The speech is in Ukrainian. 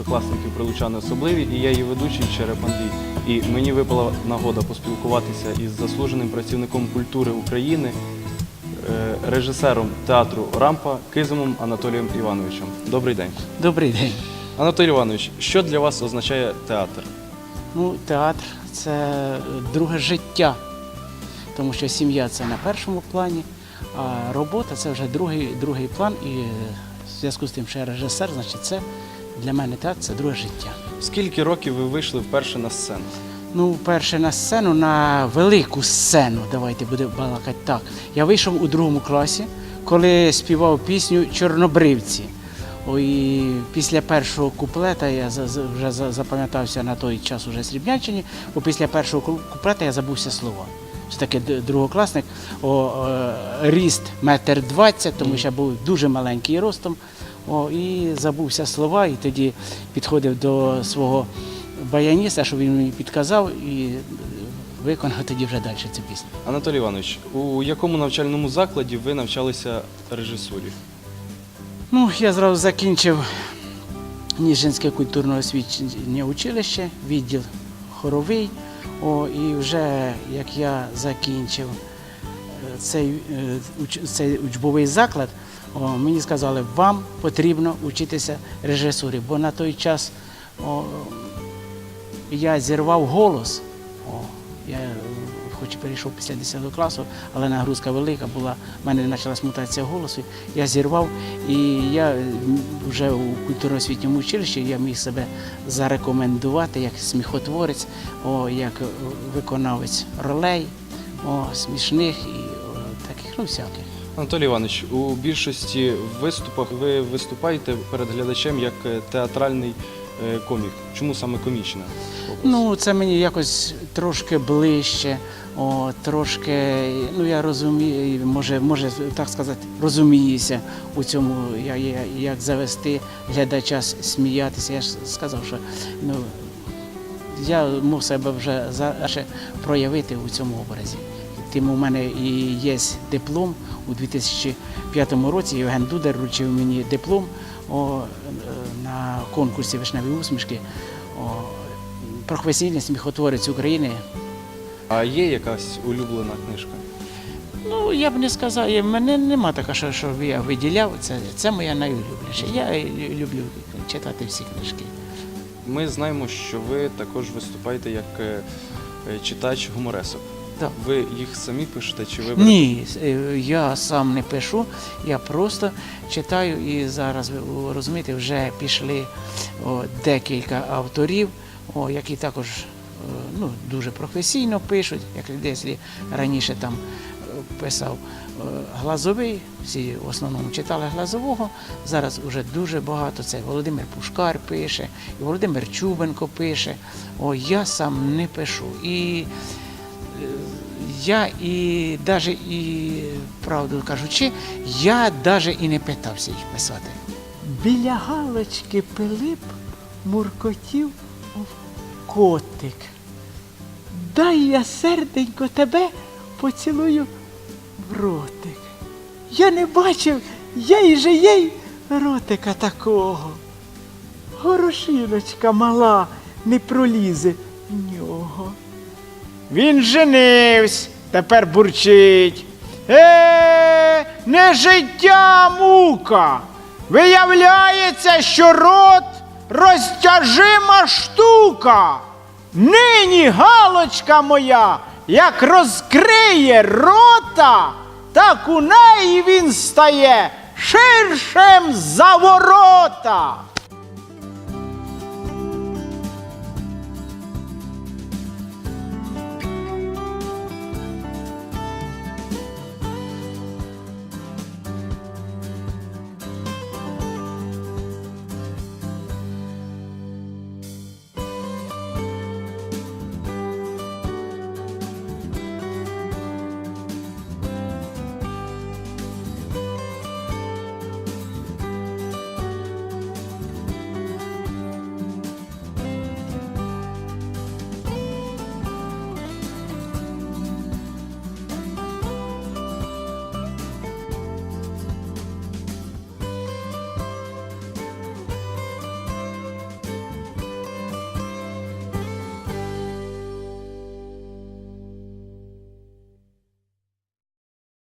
старшокласників Прилучани особливі, і я її ведучий Череп Андрій. І мені випала нагода поспілкуватися із заслуженим працівником культури України, е, режисером театру Рампа Кизимом Анатолієм Івановичем. Добрий день. Добрий день. Анатолій Іванович, що для вас означає театр? Ну, театр це друге життя, тому що сім'я це на першому плані, а робота це вже другий, другий план. І в зв'язку з тим, що я режисер, значить це для мене театр це друге життя. Скільки років ви вийшли вперше на сцену? Ну, перше на сцену, на велику сцену, давайте будемо балакати так. Я вийшов у другому класі, коли співав пісню Чорнобривці. Ой, після першого куплета я вже запам'ятався на той час уже Срібнянщині, бо після першого ку- куплета я забувся слова. Все таки другокласник, о, е, ріст метр двадцять, тому що був дуже маленький ростом. О, і забувся слова, і тоді підходив до свого баяніста, що він мені підказав, і виконав тоді вже далі цю пісню. Анатолій Іванович, у якому навчальному закладі ви навчалися режисурі? Ну, я зразу закінчив Ніжинське культурно-освітнє училище, відділ хоровий. О, і вже як я закінчив цей, е, цей учбовий заклад, о, мені сказали, вам потрібно вчитися режисурі, бо на той час о, я зірвав голос. О, я хоч і перейшов після 10 класу, але нагрузка велика була, в мене почалась мутація голосу. Я зірвав, і я вже у культурно-освітньому училищі я міг себе зарекомендувати як сміхотворець, о, як е, виконавець ролей, о, смішних ну всяких. Анатолій Іванович, у більшості виступах ви виступаєте перед глядачем як е, театральний е, комік. Чому саме комічна? Ну, це мені якось трошки ближче, о, трошки, ну я розумію, може, може так сказати, розуміюся у цьому, я- я- як завести глядача сміятися. Я ж сказав, що ну, я мав себе вже за- проявити у цьому образі. Тим у мене і є диплом у 2005 році. Євген Дудар вручив мені диплом о, е, на конкурсі вишневі усмішки. О, професійний сміхотворець України. А є якась улюблена книжка? Ну, я б не сказав, мене нема така, що, що я виділяв. Це, це моя найулюбленіша. Я люблю читати всі книжки. Ми знаємо, що ви також виступаєте як е, читач гуморесок. Так. Ви їх самі пишете чи ви? Ні, е, я сам не пишу, я просто читаю і зараз, ви розумієте, вже пішли о, декілька авторів, о, які також е, ну, дуже професійно пишуть, як десь раніше там е, писав Глазовий, всі в основному читали Глазового, зараз вже дуже багато. Це Володимир Пушкар пише, і Володимир Чубенко пише. О, я сам не пишу. І я і навіть і правду кажучи, я навіть і не питався їх писати. Біля галочки Пилип муркотів котик. Дай я серденько тебе поцілую в ротик. Я не бачив, я же їй ротика такого. Горошиночка мала не пролізе в нього. Він женився, тепер бурчить. Е, не життя мука. Виявляється, що рот розтяжима штука. Нині галочка моя, як розкриє рота, так у неї він стає ширшим за ворота.